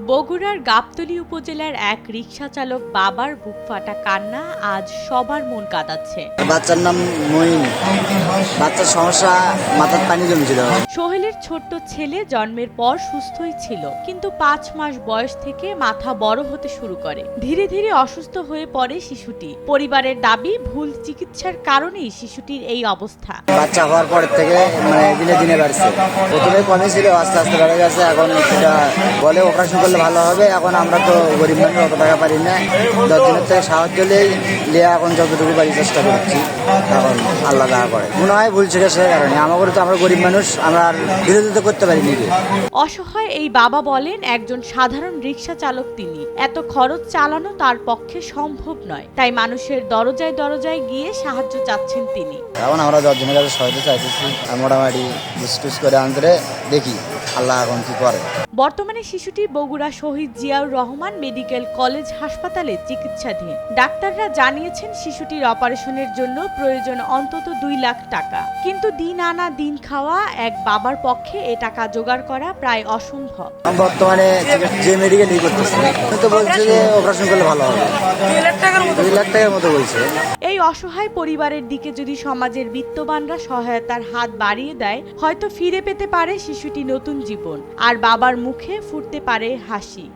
বগুড়ার গাবতলী উপজেলার এক রিকশা চালক বাবার বুক ফাটা কান্না আজ সবার মন কাঁদাচ্ছে। বাচ্চার নাম মইন বাচ্চার সমস্যা মাথার পানি জমেছিল। সোহেলের ছোট্ট ছেলে জন্মের পর সুস্থই ছিল কিন্তু পাঁচ মাস বয়স থেকে মাথা বড় হতে শুরু করে। ধীরে ধীরে অসুস্থ হয়ে পড়ে শিশুটি। পরিবারের দাবি ভুল চিকিৎসার কারণেই শিশুটির এই অবস্থা। বাচ্চা হওয়ার পর থেকে মানে দিনে দিনে বাড়ছে। প্রথমে কমে ছিল আস্তে আস্তে বেড়ে গেছে। এখন সেটা বলে অপারেশন করলে ভালো হবে। এখন আমরা তো গরিব মানুষ অত টাকা পারি না। দশ দিনের থেকে সাহায্য নেই। লিয়ে এখন যতটুকু পারি চেষ্টা করছি। এখন আল্লাহ দেখা করে। মনে হয় ভুল ছিল কারণে। আমাদের তো আমরা গরিব মানুষ আমরা আর বিরোধিতা করতে পারি নিজে অসহায় এই বাবা বলেন একজন সাধারণ রিক্সা চালক তিনি। এত খরচ চালানো তার পক্ষে সম্ভব নয়। তাই মানুষের দরজায় দরজায় গিয়ে সাহায্য চাচ্ছেন তিনি। এখন আমরা দশজনের কাছে সহায়তা চাইতেছি। মোটামুটি ডিসকুস করে আনতে দেখি আল্লাহ এখন কি করে। বর্তমানে শিশুটি বগুড়া শহীদ জিয়াউর রহমান মেডিকেল কলেজ হাসপাতালে চিকিৎসাধীন। ডাক্তাররা জানিয়েছেন শিশুটির অপারেশনের জন্য প্রয়োজন অন্তত দুই লাখ টাকা। কিন্তু দিন আনা দিন খাওয়া এক বাবার পক্ষে এ টাকা জোগাড় করা প্রায় অসম্ভব। বর্তমানে যে মেডিকেলই করতেছি তো বলছে যে অপারেশন করলে ভালো হবে। দুই লাখ টাকার মতো বলছে। এই অসহায় পরিবারের দিকে যদি সমাজের বিত্তবানরা সহায়তার হাত বাড়িয়ে দেয় হয়তো ফিরে পেতে পারে শিশুটি নতুন জীবন। আর বাবার মুখে ফুটতে পারে হাসি।